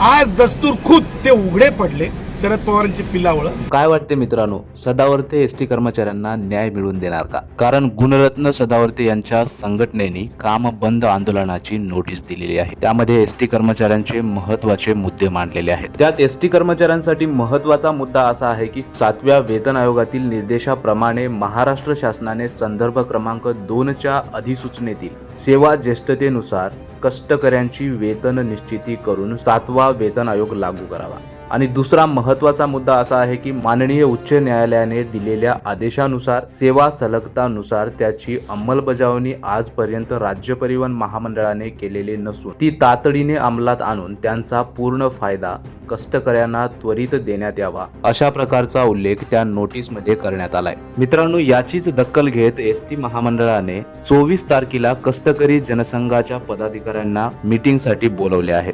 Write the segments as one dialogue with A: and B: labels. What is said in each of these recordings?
A: आज दस्तूर खुद ते उघडे पडले. शरद पवारांची पिल्लावळ.
B: काय वाटते मित्रांनो सदावर्ते एस टी कर्मचाऱ्यांना न्याय मिळवून देणार का? कारण गुणरत्न सदावर्ते यांच्या संघटनेने काम बंद आंदोलनाची नोटीस दिलेली आहे. त्यामध्ये एस टी कर्मचाऱ्यांचे महत्त्वाचे मुद्दे मांडलेले आहेत. त्यात एस टी कर्मचाऱ्यांसाठी महत्त्वाचा मुद्दा असा आहे की सातव्या वेतन आयोगातील निर्देशाप्रमाणे महाराष्ट्र शासनाने संदर्भ क्रमांक दोनच्या अधिसूचनेतील सेवा ज्येष्ठतेनुसार कष्टकऱ्यांची वेतन निश्चिती करून सातवा वेतन आयोग लागू करावा. आणि दुसरा महत्त्वाचा मुद्दा असा आहे की माननीय उच्च न्यायालयाने दिलेल्या आदेशानुसार सेवा सलगतानुसार त्याची अंमलबजावणी आजपर्यंत राज्य परिवहन महामंडळाने केलेली नसून ती तातडीने अंमलात आणून त्यांचा पूर्ण फायदा कष्टकऱ्यांना त्वरित देण्यात यावा अशा प्रकारचा उल्लेख त्या नोटीसमध्ये करण्यात आलाय. मित्रांनो याचीच दखल घेत एस टी महामंडळाने चोवीस तारखेला कष्टकरी जनसंघाच्या पदाधिकाऱ्यांना मीटिंगसाठी बोलवले आहे.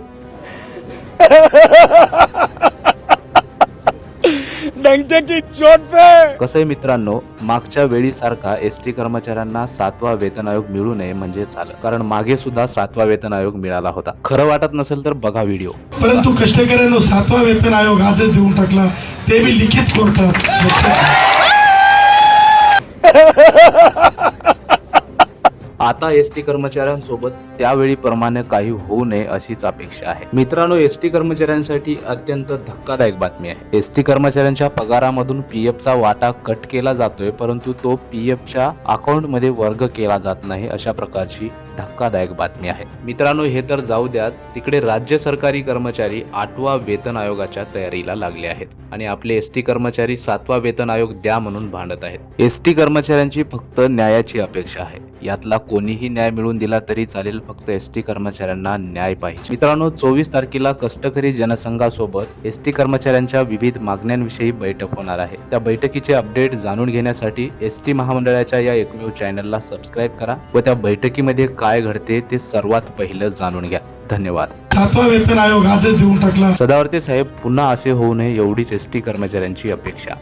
A: चोट पे
B: कसं आहे मित्रांनो मागच्या वेळीसारखा एस टी कर्मचाऱ्यांना सातवा वेतन आयोग मिळू नये म्हणजे झालं. कारण मागे सुद्धा सातवा वेतन आयोग मिळाला होता. खरं वाटत नसेल तर बघा व्हिडिओ.
C: परंतु कष्टकऱ्यांना सातवा वेतन आयोग आजच देऊन टाकला. ते बी लिखित कोर्टात.
B: आता एस टी कर्मचाऱ्यांसोबत त्यावेळीप्रमाणे काही होऊ नये अशीच अपेक्षा आहे. मित्रांनो एस टी कर्मचाऱ्यांसाठी अत्यंत धक्कादायक बातमी आहे. एस टी कर्मचाऱ्यांच्या पगारामधून पी एफचा वाटा कट केला जातोय परंतु तो पी एफच्या अकाउंटमध्ये वर्ग केला जात नाही अशा प्रकारची धक्कादायक बातमी आहे. मित्रांनो हे तर जाऊ द्याच. तिकडे राज्य सरकारी कर्मचारी आठवा वेतन आयोगाच्या तयारीला लागले आहेत आणि आपले एस टी कर्मचारी सातवा वेतन आयोग द्या म्हणून भांडत आहेत. एस टी कर्मचाऱ्यांची फक्त न्यायाची अपेक्षा आहे. यातला कोणीही न्याय मिळवून दिला तरी चालेल फक्त एस टी कर्मचाऱ्यांना न्याय पाहिजे. मित्रांनो चोवीस तारखेला कष्टकरी जनसंघासोबत एस टी कर्मचाऱ्यांच्या विविध मागण्यांविषयी बैठक होणार आहे. त्या बैठकीचे अपडेट जाणून घेण्यासाठी एस टी महामंडळाच्या या एकमेव चॅनलला सबस्क्राईब करा व त्या बैठकीमध्ये काय घडते ते सर्वात पहिलं जाणून घ्या. धन्यवाद.
C: सातवा वेतन आयोग आजच देऊन टाकला.
B: सदावर्ते साहेब पुन्हा असे होऊ नये एवढीच एस टी कर्मचाऱ्यांची अपेक्षा.